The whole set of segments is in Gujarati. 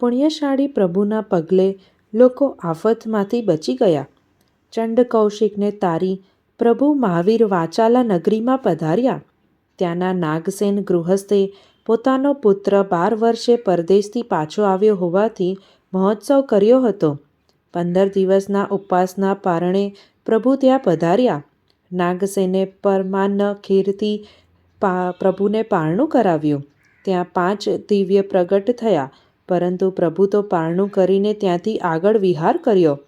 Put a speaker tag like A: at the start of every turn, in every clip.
A: પુણ્યશાળી પ્રભુના પગલે લોકો આફતમાંથી બચી ગયા. ચંડ કૌશિકને તારી પ્રભુ મહાવીર વાચાલા નગરીમાં પધાર્યા. ત્યાંના નાગસેન ગૃહસ્થે પોતાનો પુત્ર બાર વર્ષે પરદેશથી પાછો આવ્યો હોવાથી મહોત્સવ કર્યો હતો. પંદર દિવસના ઉપવાસના પારણે પ્રભુ ત્યાં પધાર્યા. નાગસેને પરમાન્ન ખીરથી પ્રભુને પારણું કરાવ્યું. ત્યાં પાંચ દિવ્ય પ્રગટ થયા પરંતુ પ્રભુ તો પારણું કરીને ત્યાંથી આગળ વિહાર કર્યો.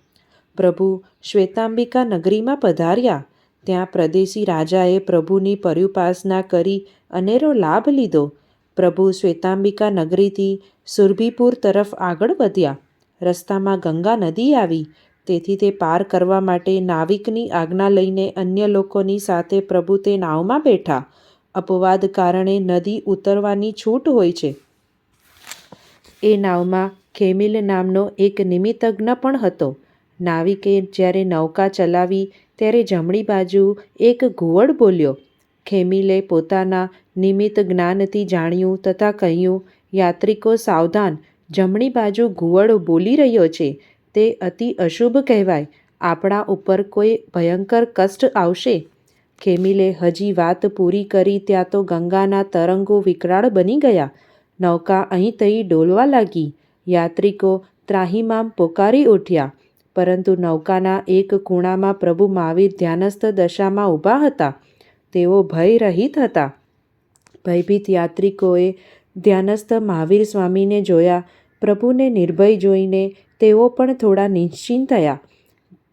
A: પ્રભુ શ્વેતાંબિકા નગરીમાં પધાર્યા. ત્યાં પ્રદેશી રાજાએ પ્રભુની પર્યુપાસના કરી અનેરો લાભ લીધો. પ્રભુ શ્વેતાંબિકા નગરીથી સુરભીપુર તરફ આગળ વધ્યા. રસ્તામાં ગંગા નદી આવી. તેથી તે પાર કરવા માટે નાવિકની આજ્ઞા લઈને અન્ય લોકોની સાથે પ્રભુ તે નાવમાં બેઠા. અપવાદ કારણે નદી ઉતરવાની છૂટ હોય છે. એ નાવમાં ખેમિલ નામનો એક નિમિત્તજ્ઞ પણ હતો. નાવિકે જ્યારે નૌકા ચલાવી ત્યારે જમણી બાજુ એક ઘુવડ બોલ્યો. ખેમિલે પોતાના નિમિત્ત જ્ઞાનથી જાણ્યું તથા કહ્યું, યાત્રિકો સાવધાન! જમણી બાજુ ઘુવડ બોલી રહ્યો છે તે અતિ અશુભ કહેવાય. આપણા ઉપર કોઈ ભયંકર કષ્ટ આવશે. ખેમિલે હજી વાત પૂરી કરી ત્યાં તો ગંગાના તરંગો વિકરાળ બની ગયા. નૌકા અહીં તહીં ડોલવા લાગી. યાત્રિકો ત્રાહિમામ પોકારી ઉઠ્યા. પરંતુ નૌકાના એક ખૂણામાં પ્રભુ મહાવીર ધ્યાનસ્થ દશામાં ઊભા હતા. તેઓ ભયરહિત હતા. ભયભીત યાત્રિકોએ ધ્યાનસ્થ મહાવીર સ્વામીને જોયા. પ્રભુને નિર્ભય જોઈને તેઓ પણ થોડા નિશ્ચિંત થયા.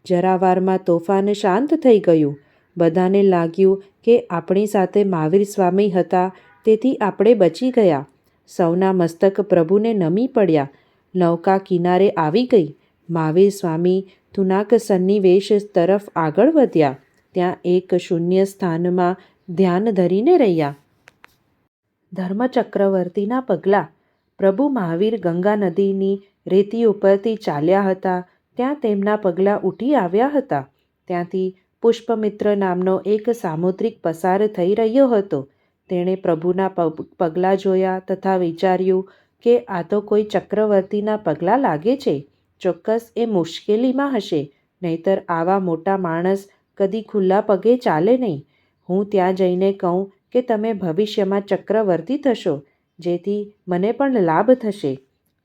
A: જરાવારમાં તોફાન શાંત થઈ ગયું. બધાને લાગ્યું કે આપણી સાથે મહાવીર સ્વામી હતા, તેથી આપણે બચી ગયા. સૌના મસ્તક પ્રભુને નમી પડ્યા. નૌકા કિનારે આવી ગઈ. મહાવીર સ્વામી તુનાક સન્નિવેશ તરફ આગળ વધ્યા. ત્યાં એક શૂન્ય સ્થાનમાં ધ્યાન ધરીને રહ્યા. ધર્મચક્રવર્તીના પગલાં પ્રભુ મહાવીર ગંગા નદીની રેતી ઉપરથી ચાલ્યા હતા ત્યાં તેમના પગલાં ઉઠી આવ્યા હતા. ત્યાંથી પુષ્પમિત્ર નામનો એક સામુદ્રિક પસાર થઈ રહ્યો હતો. તેણે પ્રભુના પગલાં જોયા તથા વિચાર્યું કે આ તો કોઈ ચક્રવર્તીના પગલાં લાગે છે. ચોક્કસ એ મુશ્કેલીમાં હશે, નહીંતર આવા મોટા માણસ કદી ખુલ્લા પગે ચાલે નહીં. હું ત્યાં જઈને કહું કે તમે ભવિષ્યમાં ચક્રવર્તી થશો, જેથી મને પણ લાભ થશે.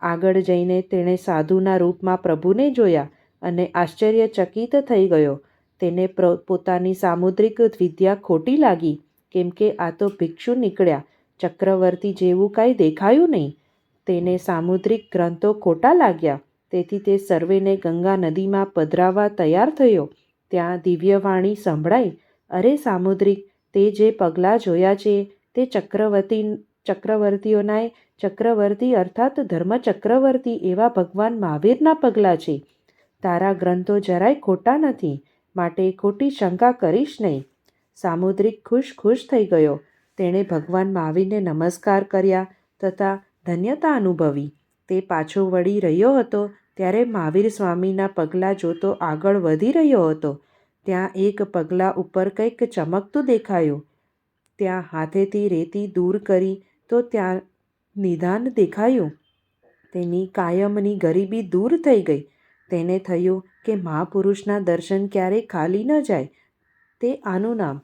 A: આગળ જઈને તેણે સાધુના રૂપમાં પ્રભુને જોયા અને આશ્ચર્યચકિત થઈ ગયો. તેને પોતાની સામુદ્રિક વિદ્યા ખોટી લાગી કેમ કે આ તો ભિક્ષુ નીકળ્યા. ચક્રવર્તી જેવું કાંઈ દેખાયું નહીં. તેને સામુદ્રિક ગ્રંથો ખોટા લાગ્યા. તેથી તે સર્વેને ગંગા નદીમાં પધરાવવા તૈયાર થયો. ત્યાં દિવ્યવાણી સંભળાઈ, અરે સામુદ્રિક! તે જે પગલાં જોયા છે તે ચક્રવર્તી ચક્રવર્તીઓનાય ચક્રવર્તી અર્થાત ધર્મચક્રવર્તી એવા ભગવાન મહાવીરના પગલાં છે. તારા ગ્રંથો જરાય ખોટા નથી માટે ખોટી શંકા કરીશ નહીં. સામુદ્રિક ખુશ ખુશ થઈ ગયો. તેણે ભગવાન મહાવીરને નમસ્કાર કર્યા તથા ધન્યતા અનુભવી. તે પાછો વળી રહ્યો હતો ત્યારે મહાવીર સ્વામીના પગલાં જોતો આગળ વધી રહ્યો હતો. ત્યાં એક પગલા ઉપર કંઈક ચમકતું દેખાયું. ત્યાં હાથેથી રેતી દૂર કરી તો ત્યાં નિદાન દેખાયું. તેની કાયમની ગરીબી દૂર થઈ ગઈ. તેને થયું કે મહાપુરુષના દર્શન ક્યારેય ખાલી ન જાય. તે આનું નામ.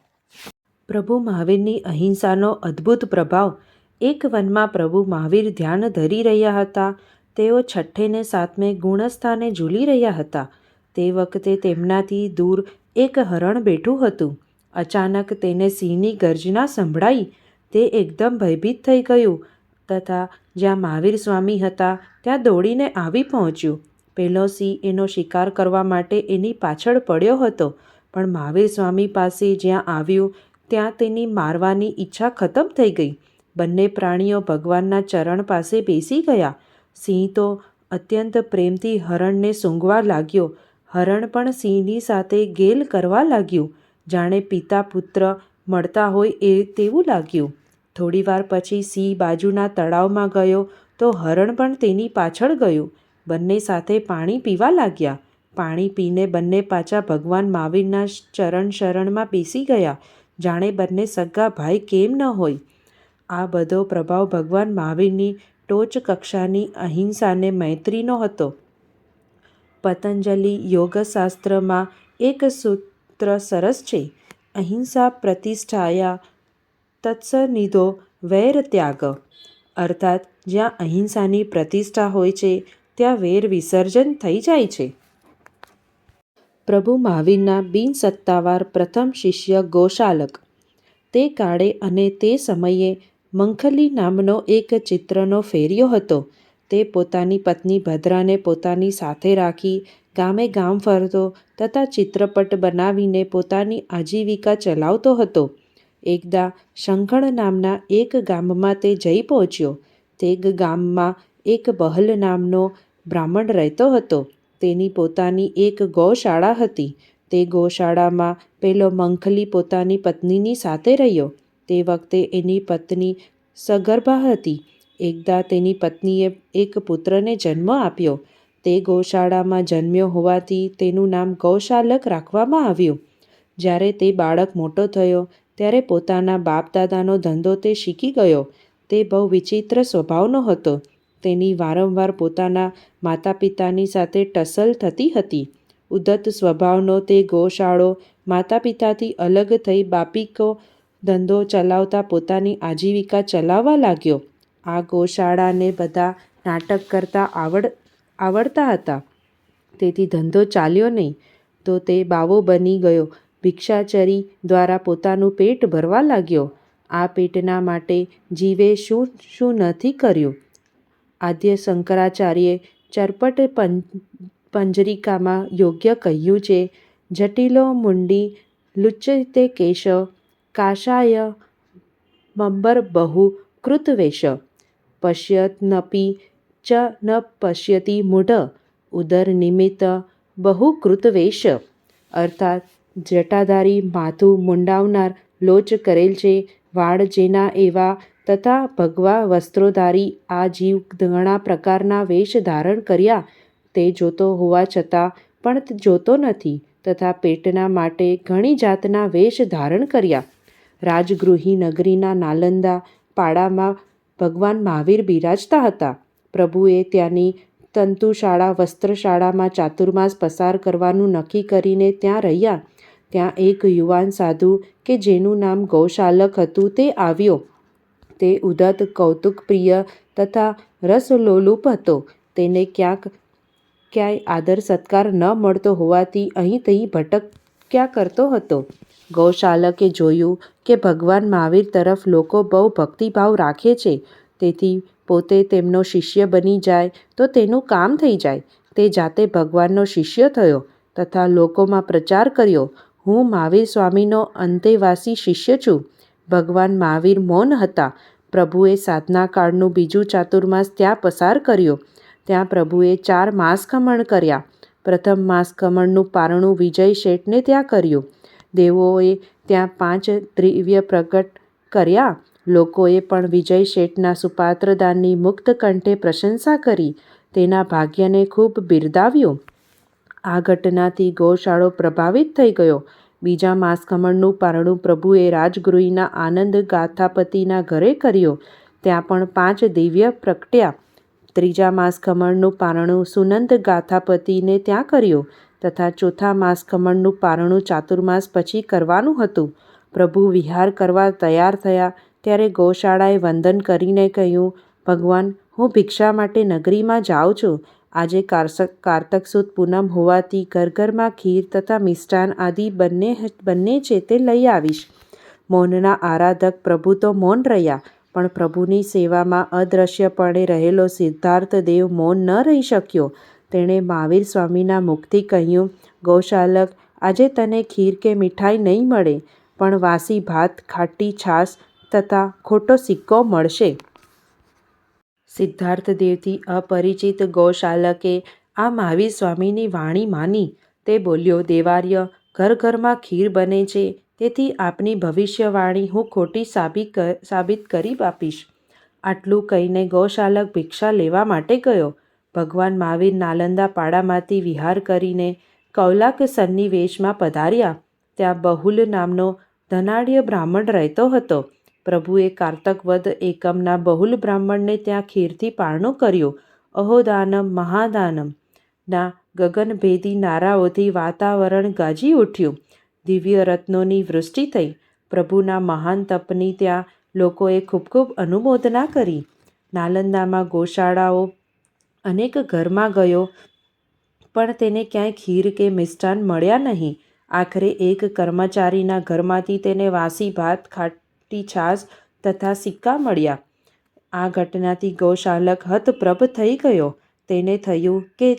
A: પ્રભુ મહાવીરની અહિંસાનો અદ્ભુત પ્રભાવ એક વનમાં પ્રભુ મહાવીર ધ્યાન ધરી રહ્યા હતા. તેઓ છઠ્ઠે ને સાતમે ગુણસ્થાને ઝૂલી રહ્યા હતા. તે વખતે તેમનાથી દૂર એક હરણ બેઠું હતું. અચાનક તેને સિંહની ગર્જના સંભળાઈ. તે એકદમ ભયભીત થઈ ગયું તથા જ્યાં મહાવીર સ્વામી હતા ત્યાં દોડીને આવી પહોંચ્યું. પેલો સિંહ એનો શિકાર કરવા માટે એની પાછળ પડ્યો હતો પણ મહાવીર સ્વામી પાસે જ્યાં આવ્યું, ત્યાં તેની મારવાની ઈચ્છા ખતમ થઈ ગઈ. બંને પ્રાણીઓ ભગવાનના ચરણ પાસે બેસી ગયા. સિંહ તો અત્યંત પ્રેમથી હરણને સૂંઘવા લાગ્યો. હરણ પણ સિંહની સાથે ગેલ કરવા લાગ્યું. જાણે પિતા પુત્ર મળતા હોય એ તેવું લાગ્યું. થોડીવાર પછી સિંહ બાજુના તળાવમાં ગયો તો હરણ પણ તેની પાછળ ગયું. બંને સાથે પાણી પીવા લાગ્યા. પાણી પીને બંને પાછા ભગવાન મહાવીરના ચરણ શરણમાં બેસી ગયા. જાણે બંને સગા ભાઈ કેમ ન હોય! આ બધો પ્રભાવ ભગવાન મહાવીરની ટોચ કક્ષાની અહિંસાને મૈત્રીનો હતો. પતંજલિ યોગશાસ્ત્રમાં એક સૂત્ર સરસ છે. અહિંસા પ્રતિષ્ઠાયા તત્સનિધો વૈર ત્યાગ અર્થાત જ્યાં અહિંસાની પ્રતિષ્ઠા હોય છે, ત્યાં વેર વિસર્જન થઈ જાય છે. પ્રભુ મહાવીરના બિનસત્તાવાર પ્રથમ શિષ્ય ગોશાલક. તે કાળે અને તે સમયે મંખલી નામનો એક ચિત્રનો ફેર્યો હતો. તે પોતાની પત્ની ભદ્રાને પોતાની સાથે રાખી ગામે ગામ ફરતો તથા ચિત્રપટ બનાવીને પોતાની આજીવિકા ચલાવતો હતો. એકદા શંખણ નામના એક ગામમાં તે જઈ પહોંચ્યો. તે ગામમાં એક બહલ નામનો બ્રાહ્મણ રહેતો હતો. તેની પોતાની એક ગૌશાળા હતી. તે ગૌશાળામાં પેલો મંખલી પોતાની પત્નીની સાથે રહ્યો. તે વખતે એની પત્ની સગર્ભા હતી. એકદા તેની પત્નીએ એક પુત્રને જન્મ આપ્યો. તે ગૌશાળામાં જન્મ્યો હોવાથી તેનું નામ ગૌશાલક રાખવામાં આવ્યું. જ્યારે તે બાળક મોટો થયો, ત્યારે પોતાના બાપ દાદાનો ધંધો તે શીખી ગયો. તે બહુ વિચિત્ર સ્વભાવનો હતો. તેની વારંવાર પોતાના માતા પિતાની સાથે ટસલ થતી હતી. ઉદ્ધત સ્વભાવનો તે ગૌશાળો માતા પિતાથી અલગ થઈ બાપીકો ધંધો ચલાવતા પોતાની આજીવિકા ચલાવવા લાગ્યો. આ ગૌશાળાને બધા નાટક કરતા આવડતા હતા. તેથી ધંધો ચાલ્યો નહીં. તો તે બાવો બની ગયો ભિક્ષાચરી દ્વારા પોતાનું પેટ ભરવા લાગ્યો. આ પેટના માટે જીવે શું શું નથી કર્યું! આદ્ય શંકરાચાર્યે ચરપટ પં, પંજરિકામાં યોગ્ય કહ્યું છે, જટિલો મુંડી લુચ્ચતે કેશ, કાશાય મંબર બહુ કૃતવેશ પશ્યતનપી ચ ન પશ્યતિ મૂઢ, ઉદર નિમિત્ત બહુ કૃતવેશ અર્થાત, જટાધારી માથું મુંડાવનાર લોચ કરેલ છે, વાળ જેના એવા તથા ભગવા વસ્ત્રોધારી આ જીવ ઘણા પ્રકારના વેષ ધારણ કર્યા તે જોતો હોવા છતાં પણ જોતો નથી તથા પેટના માટે ઘણી જાતના વેષ ધારણ કર્યા. રાજગૃહી નગરીના નાલંદા પાડામાં ભગવાન મહાવીર બિરાજતા હતા. પ્રભુએ ત્યાંની તંતુશાળા વસ્ત્રશાળામાં ચાતુર્માસ પસાર કરવાનું નક્કી કરીને ત્યાં રહ્યા. ત્યાં એક યુવાન સાધુ કે જેનું નામ ગૌશાલક હતું તે આવ્યો. તે ઉદત કૌતુકપ્રિય તથા રસલોલુપ હતો. તેને ક્યાંક ક્યાંય આદર સત્કાર ન મળતો હોવાથી અહીં તહીં ભટક્યા કરતો હતો. ગૌશાલકે જોયું કે ભગવાન મહાવીર તરફ લોકો બહુ ભક્તિભાવ રાખે છે તેથી પોતે તેમનો શિષ્ય બની જાય તો તેનું કામ થઈ જાય. તે જાતે ભગવાનનો શિષ્ય થયો તથા લોકોમાં પ્રચાર કર્યો હું મહાવીર સ્વામીનો અંતેવાસી શિષ્ય છું. ભગવાન મહાવીર મૌન હતા. પ્રભુએ સાધનાકાળનું બીજું ચાતુર્માસ ત્યાં પસાર કર્યો. ત્યાં પ્રભુએ ચાર માસખમણ કર્યા. પ્રથમ માસખમણનું પારણું વિજય શેઠને ત્યાં કર્યું. દેવોએ ત્યાં પાંચ દિવ્ય પ્રગટ કર્યા. લોકોએ પણ વિજય શેઠના સુપાત્રદાનની મુક્ત કંઠે પ્રશંસા કરી. તેના ભાગ્યને ખૂબ બિરદાવ્યું. આ ઘટનાથી ગૌશાળો પ્રભાવિત થઈ ગયો. બીજા માસખમણનું પારણું પ્રભુએ રાજગૃહીના આનંદ ગાથાપતિના ઘરે કર્યો ત્યાં પણ પાંચ દિવ્ય પ્રગટ્યા. ત્રીજા માસખમણનું પારણું સુનંદ ગાથાપતિને ત્યાં કર્યું તથા ચોથા માસખમણનું પારણું ચાતુર્માસ પછી કરવાનું હતું. પ્રભુ વિહાર કરવા તૈયાર થયા ત્યારે ગૌશાળાએ વંદન કરીને કહ્યું, ભગવાન, હું ભિક્ષા માટે નગરીમાં જાઉં છું. આજે કારતક સુદ પૂનમ હોવાથી ઘર ઘરમાં ખીર તથા મિષ્ટાન આદિ બંને બંને છે તે લઈ આવીશ. મૌનના આરાધક પ્રભુ તો મૌન રહ્યા, પણ પ્રભુની સેવામાં અદ્રશ્યપણે રહેલો સિદ્ધાર્થ દેવ મૌન ન રહી શક્યો. તેણે મહાવીર સ્વામીના મુખથી કહ્યું, ગૌશાલક, આજે તને ખીર કે મીઠાઈ નહીં મળે, પણ વાસી ભાત, ખાટી છાશ તથા ખોટો સિક્કો મળશે. સિદ્ધાર્થદેવથી અપરિચિત ગૌશાલકે આ મહાવીર સ્વામીની વાણી માની. તે બોલ્યો, દેવાર્ય, ઘર ઘરમાં ખીર બને છે તેથી આપની ભવિષ્યવાણી હું ખોટી સાબિત કરી આપીશ. આટલું કહીને ગૌશાલક ભિક્ષા લેવા માટે ગયો. ભગવાન મહાવીર નાલંદા પાડામાંથી વિહાર કરીને કૌલાક સન્નિવેશમાં પધાર્યા. ત્યાં બહુલ નામનો ધનાઢ્ય બ્રાહ્મણ રહેતો હતો. પ્રભુએ કારતકવદ એકમના બહુલ બ્રાહ્મણને ત્યાં ખીરથી પારણો કર્યો. અહોદાનમ, મહાદાનમ. ના ગગનભેદી નારાઓથી વાતાવરણ ગાજી ઉઠ્યું. દિવ્ય રત્નોની વૃષ્ટિ થઈ. પ્રભુના મહાન તપની ત્યાં લોકોએ ખૂબ ખૂબ અનુમોદના કરી. નાલંદામાં ગોશાળાઓ અનેક ઘરમાં ગયો, પણ તેને ક્યાંય ખીર કે મિષ્ટાન મળ્યા નહીં. આખરે એક કર્મચારીના ઘરમાંથી તેને વાસી ભાત ખાટી છાશ તથા સિક્કા મળ્યા. આ ઘટનાથી ગૌશાલક હતપ્રભ થઈ ગયો. તેને થયું કે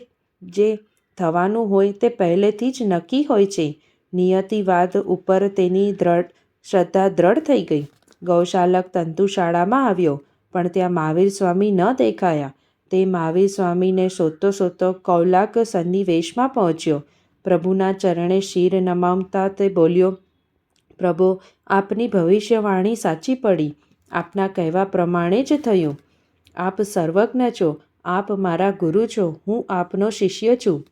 A: જે થવાનું હોય તે પહેલેથી જ નક્કી હોય છે. નિયતિવાદ ઉપર તેની દ્રઢ શ્રદ્ધા દ્રઢ થઈ ગઈ. ગૌશાલક તંતુશાળામાં આવ્યો, પણ ત્યાં મહાવીર સ્વામી ન દેખાયા. તે મહાવીર સ્વામીને શોધતો શોધતો કૌલાક સન્નિવેશમાં પહોંચ્યો. પ્રભુના ચરણે શિર નમાવતા તે બોલ્યો પ્રભુ, આપની ભવિષ્યવાણી સાચી પડી. આપના કહેવા પ્રમાણે જ થયું. આપ સર્વજ્ઞ છો. આપ મારા ગુરુ છો. હું આપનો શિષ્ય છું.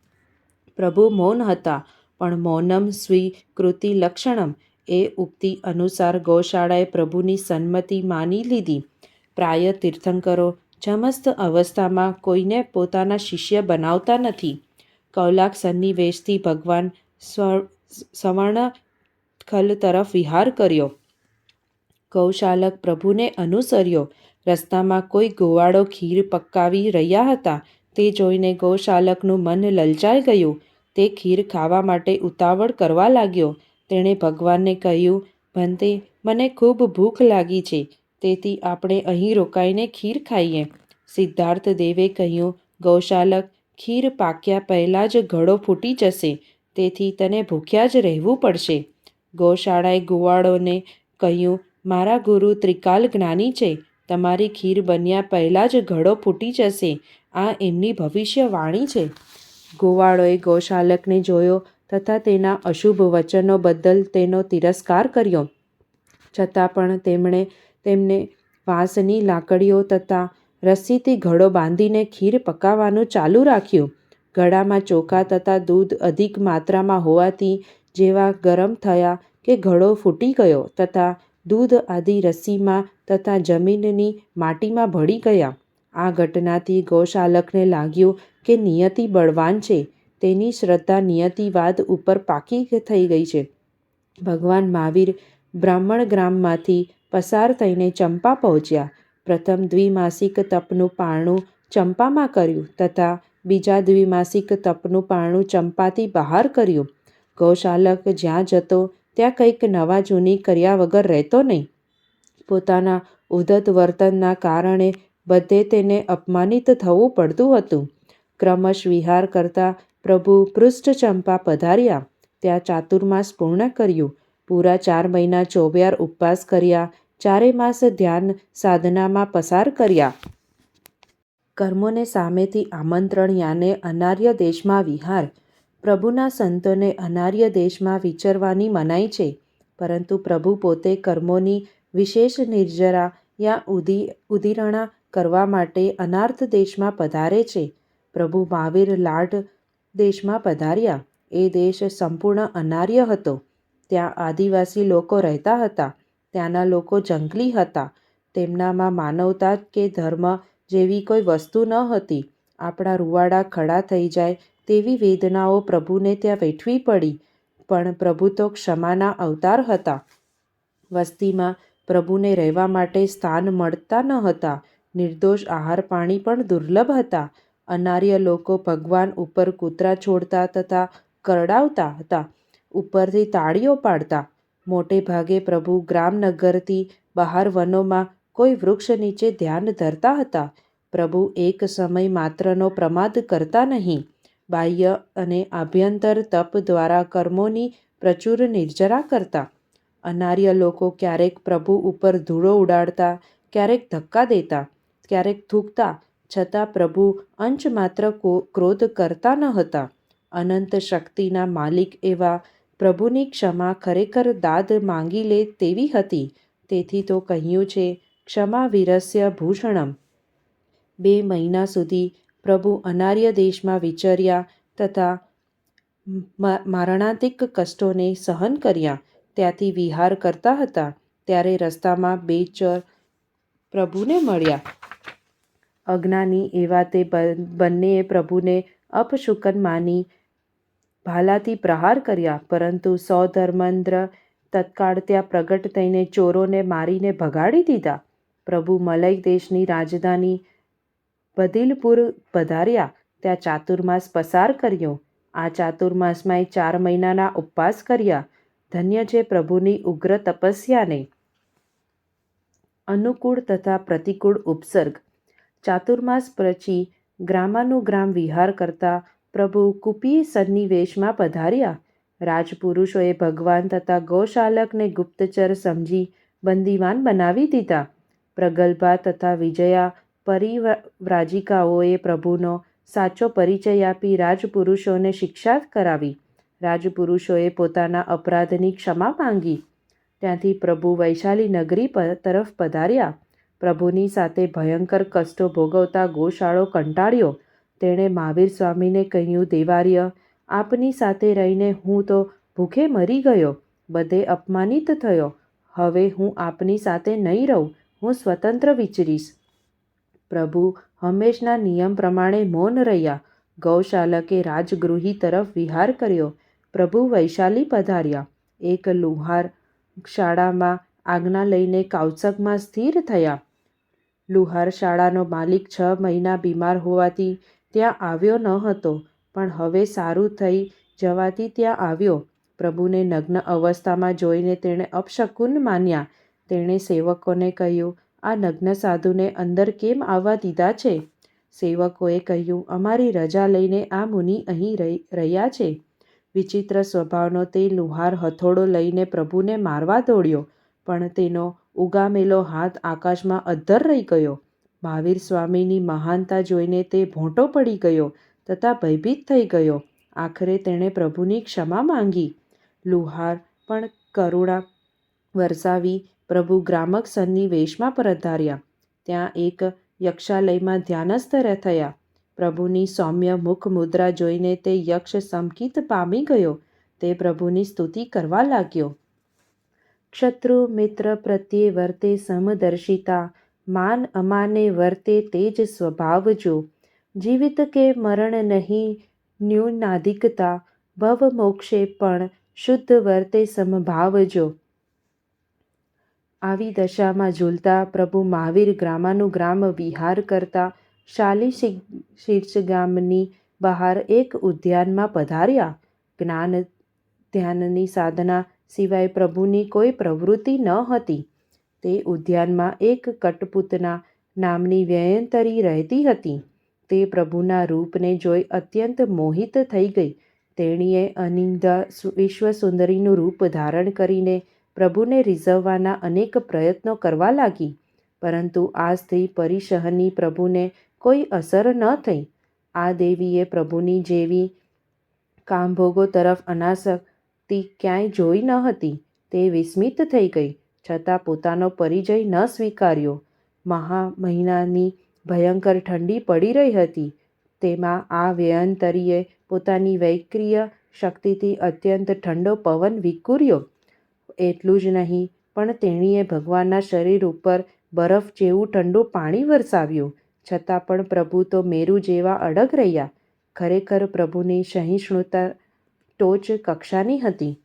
A: પ્રભુ મૌન હતા, પણ મૌનમ સ્વીકૃતિ લક્ષણમ. એ ઉક્તિ અનુસાર ગૌશાળાએ પ્રભુની સન્મતિ માની લીધી. પ્રાય તીર્થંકરો જમસ્ત અવસ્થામાં કોઈને પોતાના શિષ્ય બનાવતા નથી. કૌલાક સન્નિવેશથી ભગવાન સ્વ, સવર્ણ ખલ તરફ વિહાર કર્યો. ગૌશાલક પ્રભુને અનુસર્યો. રસ્તામાં કોઈ ગોવાળો ખીર પકાવી રહ્યા હતા તે જોઈને ગૌશાલકનું મન લલચાઈ ગયું. તે ખીર ખાવા માટે ઉતાવળ કરવા લાગ્યો. તેણે ભગવાનને કહ્યું, ભંતે, મને ખૂબ ભૂખ લાગી છે. તેથી આપણે અહીં રોકાઈને ખીર ખાઈએ. સિદ્ધાર્થ દેવે કહ્યું, ગૌશાલક, ખીર પાક્યા પહેલાં જ ઘડો ફૂટી જશે. તેથી તને ભૂખ્યા જ રહેવું પડશે. ગૌશાળાએ ગુવાળોને કહ્યું, મારા ગુરુ ત્રિકાલ જ્ઞાની છે. તમારી ખીર બન્યા પહેલાં જ ઘડો ફૂટી જશે. આ એમની ભવિષ્યવાણી છે. ગોવાળોએ ગૌશાલકને જોયો તથા તેના અશુભ વચનો બદલ તેનો તિરસ્કાર કર્યો. છતાં પણ તેમણે તેમને વાંસની લાકડીઓ તથા રસ્સીથી ઘડો બાંધીને ખીર પકાવવાનું ચાલુ રાખ્યું. ઘડામાં ચોખા તથા દૂધ અધિક માત્રામાં હોવાથી જેવા ગરમ થયા કે ઘડો ફૂટી ગયો તથા દૂધ આદિ રસ્સીમાં તથા જમીનની માટીમાં ભળી ગયા. આ ઘટનાથી ગૌશાલકને લાગ્યું કે નિયતિ બળવાન છે. તેની શ્રદ્ધા નિયતિવાદ ઉપર પાકી થઈ ગઈ છે. ભગવાન મહાવીર બ્રાહ્મણ ગ્રામમાંથી પસાર થઈને ચંપા પહોંચ્યા. પ્રથમ દ્વિમાસિક તપનું પારણું ચંપામાં કર્યું તથા બીજા દ્વિમાસિક તપનું પારણું ચંપાથી બહાર કર્યું. ગૌશાલક જ્યાં જતો, ત્યાં કંઈક નવા જૂની કર્યા વગર રહેતો નહીં. પોતાના ઉદ્ધત વર્તનના કારણે બધે તેને અપમાનિત થવું પડતું હતું. ક્રમશ વિહાર કરતા પ્રભુ પૃષ્ઠચંપા પધાર્યા. ત્યાં ચાતુર્માસ પૂર્ણ કર્યું. પૂરા ચાર મહિના ચોબિયાર ઉપવાસ કર્યા. ચારે માસ ધ્યાન સાધનામાં પસાર કર્યા. કર્મોને સામેથી આમંત્રણ યાને અનાર્ય દેશમાં વિહાર પ્રભુના સંતોને અનાર્ય દેશમાં વિચરવાની મનાઈ છે, પરંતુ પ્રભુ પોતે કર્મોની વિશેષ નિર્જરા યા ઉદી, ઉદીરણા કરવા માટે અનાર્થ દેશમાં પધારે છે. પ્રભુ મહાવીર લાડ દેશમાં પધાર્યા. એ દેશ સંપૂર્ણ અનાર્ય હતો. ત્યાં આદિવાસી લોકો રહેતા હતા. ત્યાંના લોકો જંગલી હતા. તેમનામાં માનવતા કે ધર્મ જેવી કોઈ વસ્તુ ન હતી. આપણા રૂવાડા ખડા થઈ જાય તેવી વેદનાઓ પ્રભુને ત્યાં વેઠવી પડી, પણ પ્રભુ તો ક્ષમાના અવતાર હતા. વસ્તીમાં પ્રભુને રહેવા માટે સ્થાન મળતા ન હતા. નિર્દોષ આહાર પાણી પણ દુર્લભ હતા. અનાર્ય લોકો ભગવાન ઉપર કૂતરા છોડતા તથા કરડાવતા હતા, ઉપરથી તાળીઓ પાડતા. મોટે ભાગે પ્રભુ ગ્રામનગરથી બહાર વનોમાં કોઈ વૃક્ષ નીચે ધ્યાન ધરતા હતા. પ્રભુ એક સમય માત્રનો પ્રમાદ કરતા નહીં. બાહ્ય અને આભ્યંતર તપ દ્વારા કર્મોની પ્રચુર નિર્જરા કરતા. અનાર્ય લોકો ક્યારેક પ્રભુ ઉપર ધૂળો ઉડાડતા, ક્યારેક ધક્કા દેતા, ક્યારેક થૂકતા, છતાં પ્રભુ અંશ માત્ર ક્રોધ કરતા ન હતા. અનંત શક્તિના માલિક એવા પ્રભુની ક્ષમા ખરેખર દાદ માંગી લે તેવી હતી. તેથી તો કહ્યું છે, ક્ષમા વિરસ્ય ભૂષણમ. બે મહિના સુધી પ્રભુ અનાર્ય દેશમાં વિચર્યા તથા મારણાંતિક કષ્ટોને સહન કર્યા. ત્યાંથી વિહાર કરતા હતા, ત્યારે રસ્તામાં બે ચોર પ્રભુને મળ્યા. અજ્ઞાની એવા તે બંનેએ પ્રભુને અપશુકન માની ભાલાથી પ્રહાર કર્યા, પરંતુ સૌધર્મેન્દ્ર તત્કાળ ત્યાં પ્રગટ થઈને ચોરોને મારીને ભગાડી દીધા. પ્રભુ મલય દેશની રાજધાની બદિલપુર પધાર્યા. ત્યાં ચાતુર્માસ પસાર કર્યો. આ ચાતુર્માસમાં ચાર મહિનાના ઉપવાસ કર્યા. ધન્ય છે પ્રભુની ઉગ્ર તપસ્યાને. અનુકૂળ તથા પ્રતિકૂળ ઉપસર્ગ. ચાતુર્માસ પછી ગ્રામાનુગ્રામ વિહાર કરતા પ્રભુ કુપી સન્નિવેશમાં પધાર્યા. રાજપુરુષોએ ભગવાન તથા ગૌશાલકને ગુપ્તચર સમજી બંદીવાન બનાવી દીધા. પ્રગલ્ભા તથા વિજયા પરિવ્રાજિકાઓએ પ્રભુનો સાચો પરિચય આપી રાજપુરુષોને શિક્ષા કરાવી. રાજપુરુષોએ પોતાના અપરાધની ક્ષમા માંગી. ત્યાંથી પ્રભુ વૈશાલી નગરી તરફ પધાર્યા. પ્રભુની સાથે ભયંકર કષ્ટો ભોગવતા ગોશાળો કંટાળ્યો. તેણે મહાવીર સ્વામીને કહ્યું, દેવાર્ય, આપની સાથે રહીને હું તો ભૂખે મરી ગયો. બધે અપમાનિત થયો. હવે હું આપની સાથે નહીં રહું. હું સ્વતંત્ર વિચરીશ. પ્રભુ હંમેશના નિયમ પ્રમાણે મૌન રહ્યા. ગૌશાલકે રાજગૃહી તરફ વિહાર કર્યો. પ્રભુ વૈશાલી પધાર્યા. એક લુહાર શાળામાં આજ્ઞા લઈને કાવસકમાં સ્થિર થયા. લુહાર શાળાનો માલિક છ મહિના બીમાર હોવાથી ત્યાં આવ્યો ન હતો, પણ હવે સારું થઈ જવાથી ત્યાં આવ્યો. પ્રભુને નગ્ન અવસ્થામાં જોઈને તેણે અપશકુન માન્યા. તેણે સેવકોને કહ્યું આ નગ્ન સાધુને અંદર કેમ આવવા દીધા છે? સેવકોએ કહ્યું, અમારી રજા લઈને આ મુનિ અહીં રહી, રહ્યા છે. વિચિત્ર સ્વભાવનો તે લુહાર હથોડો લઈને પ્રભુને મારવા દોડ્યો, પણ તેનો ઉગામેલો હાથ આકાશમાં અધ્ધર રહી ગયો. મહાવીર સ્વામીની મહાનતા જોઈને તે ભોંટો પડી ગયો તથા ભયભીત થઈ ગયો. આખરે તેણે પ્રભુની ક્ષમા માંગી. લુહાર પણ કરુણા વરસાવી પ્રભુ ગ્રામક સન્નિવેશમાં પરધાર્યા ત્યાં એક યક્ષાલયમાં ધ્યાનસ્થ થયા પ્રભુની સૌમ્ય મુખ મુદ્રા જોઈને તે યક્ષ સમકિત પામી ગયો. તે પ્રભુની સ્તુતિ કરવા લાગ્યો. ક્ષત્રુ મિત્ર પ્રત્યે વર્તે સમદર્શિતા. માન અમાને વર્તે તેજ સ્વભાવ જો. જીવિત કે મરણ નહીં, ન્યૂનાધિકતા. ભવ મોક્ષે પણ શુદ્ધ વર્તે સમભાવ જો. આવી દશામાં ઝૂલતા પ્રભુ મહાવીર ગ્રામાનુગ્રામ વિહાર કરતા શાલી શીર્ષ ગામની બહાર એક ઉદ્યાનમાં પધાર્યા. જ્ઞાન, ધ્યાનની સાધના સિવાય પ્રભુની કોઈ પ્રવૃત્તિ ન હતી. તે ઉદ્યાનમાં એક કટપૂતના નામની વ્યયંતરી રહેતી હતી. તે પ્રભુના રૂપને જોઈ અત્યંત મોહિત થઈ ગઈ. તેણીએ અનિંદા વિશ્વસુંદરીનું રૂપ ધારણ કરીને પ્રભુને રીઝવવાના અનેક પ્રયત્નો કરવા લાગી, પરંતુ આ સ્ત્રી પરિસહની પ્રભુને કોઈ અસર ન થઈ. આ દેવીએ પ્રભુની જેવી કામભોગો તરફ અનાસક્તિ ક્યાંય જોઈ ન હતી. તે વિસ્મિત થઈ ગઈ, છતાં પોતાનો પરિચય ન સ્વીકાર્યો. મહા મહિનાની ભયંકર ઠંડી પડી રહી હતી. તેમાં આ વ્યયંતરીએ પોતાની વૈક્રિય શક્તિથી અત્યંત ઠંડો પવન વિખૂર્યો. એટલું જ નહીં, પણ તેણીએ ભગવાનના શરીર ઉપર બરફ જેવું ઠંડુ પાણી વરસાવ્યું. છતાં પણ પ્રભુ તો મેરુ જેવા અડગ રહ્યા. ખરેખર પ્રભુની સહિષ્ણુતા ટોચ કક્ષાની હતી.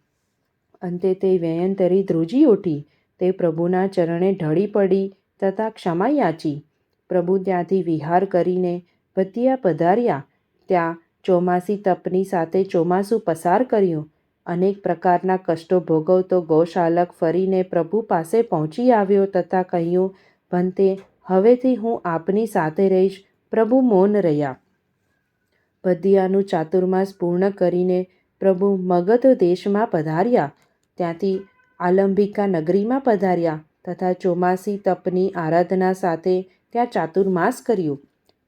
A: અંતે તે વ્યયંતરી ધ્રુજી ઉઠી. તે પ્રભુના ચરણે ઢળી પડી તથા ક્ષમા યાચી. પ્રભુ ત્યાંથી વિહાર કરીને ભતિયા પધાર્યા. ત્યાં ચોમાસી તપની સાથે ચોમાસું પસાર કર્યું. અનેક પ્રકારના કષ્ટો ભોગવતો ગૌશાલક ફરીને પ્રભુ પાસે પહોંચી આવ્યો તથા કહ્યું, ભંતે, હવેથી હું આપની સાથે રહીશ. પ્રભુ મૌન રહ્યા. ભદિયાનું ચાતુર્માસ પૂર્ણ કરીને પ્રભુ મગધ દેશમાં પધાર્યા. ત્યાંથી આલંબિકા નગરીમાં પધાર્યા તથા ચોમાસી તપની આરાધના સાથે ત્યાં ચાતુર્માસ કર્યું.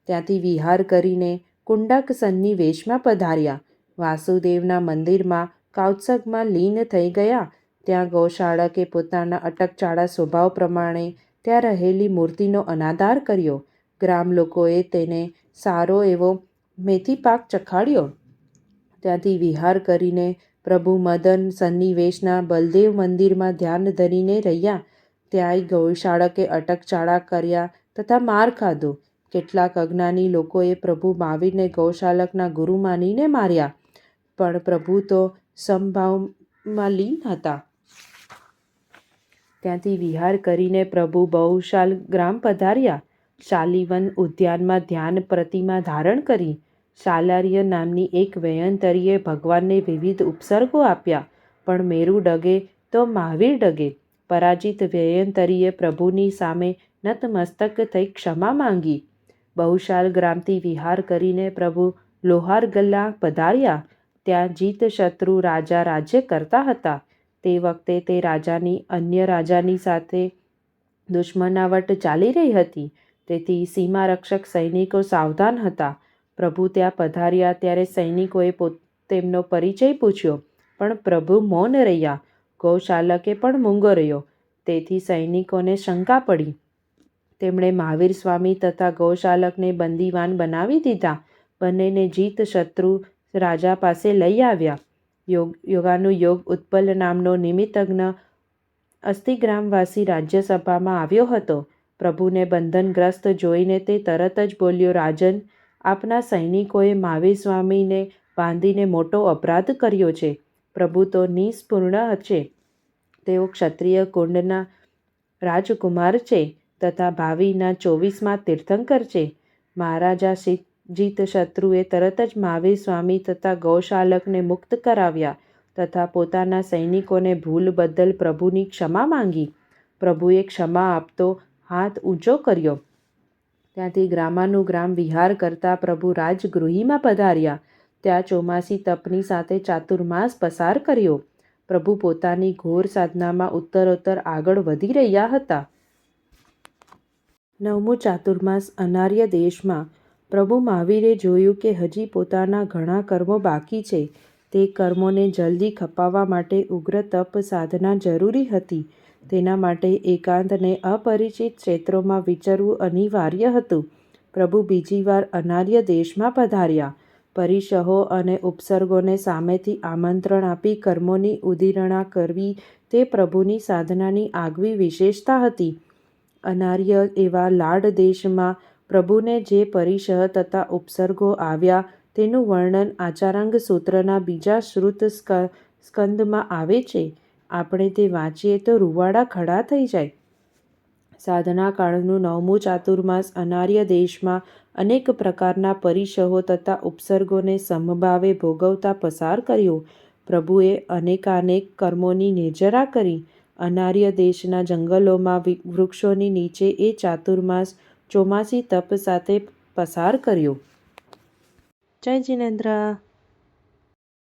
A: ત્યાંથી વિહાર કરીને કુંડક સન્નિવેશમાં પધાર્યા. વાસુદેવના મંદિરમાં કૌત્સકમાં લીન થઈ ગયા. ત્યાં ગૌશાળકે પોતાના અટકચાળા સ્વભાવ પ્રમાણે ત્યાં રહેલી મૂર્તિનો અનાદાર કર્યો. ગ્રામ લોકોએ તેને સારો એવો મેથી પાક ચખાડ્યો. ત્યાંથી વિહાર કરીને પ્રભુ મદન સન્નિવેશના બલદેવ મંદિરમાં ધ્યાન ધરીને રહ્યા. ત્યાંય ગૌશાળકે અટકચાળા કર્યા તથા માર ખાધો. કેટલાક અજ્ઞાની લોકોએ પ્રભુ મહાવીરને ગૌશાલકના ગુરુ માનીને માર્યા. પણ પ્રભુ તો સમભાવમાં લીન હતા. ત્યાંથી વિહાર કરીને પ્રભુ બહુશાલ ગ્રામ પધાર્યા. શાલીવન ઉદ્યાનમાં ધ્યાન પ્રતિમા ધારણ કરી. શાલાર્ય નામની એક વયંતરીએ ભગવાનને વિવિધ ઉપસર્ગો આપ્યા. પણ મેરુ ડગે તો મહાવીર ડગે. પરાજિત વ્યયંતરીએ પ્રભુની સામે નતમસ્તક થઈ ક્ષમા માંગી. બહુશાલ ગ્રામથી વિહાર કરીને પ્રભુ લોહાર ગલ્લા પધાર્યા. ત્યાં જીતશત્રુ રાજા રાજ્ય કરતા હતા. તે વખતે તે રાજાની અન્ય રાજાની સાથે દુશ્મનાવટ ચાલી રહી હતી. તેથી સીમારક્ષક સૈનિકો સાવધાન હતા. પ્રભુ ત્યાં પધાર્યા ત્યારે સૈનિકોએ પોત, તેમનો પરિચય પૂછ્યો, પણ પ્રભુ મૌન રહ્યા. ગૌશાલકે પણ મૂંગો રહ્યો. તેથી સૈનિકોને શંકા પડી. તેમણે મહાવીર સ્વામી તથા ગૌશાલકને બંદીવાન બનાવી દીધા. બંનેને જીત શત્રુ રાજા પાસે લઈ આવ્યા. યોગ યોગાનું યોગ ઉત્પલ નામનો નિમિત્તજ્ઞ અસ્થિગ્રામવાસી રાજ્યસભામાં આવ્યો હતો. પ્રભુને બંધનગ્રસ્ત જોઈને તે તરત જ બોલ્યો, રાજન, આપના સૈનિકોએ મહાવીર સ્વામીને બાંધીને મોટો અપરાધ કર્યો છે. પ્રભુ તો નિસ્પૂર્ણ છે. તેઓ ક્ષત્રિય કુંડના રાજકુમાર છે તથા ભાવિના ચોવીસમાં તીર્થંકર છે. મહારાજા જીત શત્રુએ તરત જ મહાવીર સ્વામી તથા ગૌશાલકને મુક્ત કરાવ્યા તથા પોતાના સૈનિકોને ભૂલ બદલ પ્રભુની ક્ષમા માંગી. પ્રભુએ ક્ષમા આપતો હાથ ઊંચો કર્યો. ત્યાંથી ગ્રામાનું ગ્રામ વિહાર કરતા પ્રભુ રાજગૃહીમાં પધાર્યા. ત્યાં ચોમાસી તપની સાથે ચાતુર્માસ પસાર કર્યો. પ્રભુ પોતાની ઘોર સાધનામાં ઉત્તરોત્તર આગળ વધી રહ્યા હતા. નવમું ચાતુર્માસ અનાર્ય દેશમાં પ્રભુ મહાવીરે જોયું કે હજી પોતાના ઘણા કર્મો બાકી છે. તે કર્મોને જલ્દી ખપાવવા માટે ઉગ્ર તપ સાધના જરૂરી હતી. તેના માટે એકાંત ને અપરિચિત ક્ષેત્રોમાં વિચરવું અનિવાર્ય હતું. પ્રભુ બીજી વાર અનાર્ય દેશમાં પધાર્યા. પરિશહો અને ઉપસર્ગોને સામેથી આમંત્રણ આપી કર્મોની ઉદીરણા કરવી તે પ્રભુની સાધનાની આગવી વિશેષતા હતી. અનાર્ય એવા લાડ દેશમાં પ્રભુને જે પરિશહ તથા ઉપસર્ગો આવ્યા તેનું વર્ણન આચારાંગ સૂત્રના બીજા શ્રુત સ્કંદમાં આવે છે. આપણે તે વાંચીએ તો રૂવાડા ખડા થઈ જાય. સાધના કાળનું નવમું ચાતુર્માસ અનાર્ય દેશમાં અનેક પ્રકારના પરિશહો તથા ઉપસર્ગોને સમભાવે ભોગવતા પસાર કર્યો. પ્રભુએ અનેકાનેક કર્મોની નેજરા કરી. અનાર્ય દેશના જંગલોમાં વૃક્ષોની નીચે એ ચાતુર્માસ ચોમાસી તપ સાથે પસાર કર્યો. જય જિનેન્દ્ર.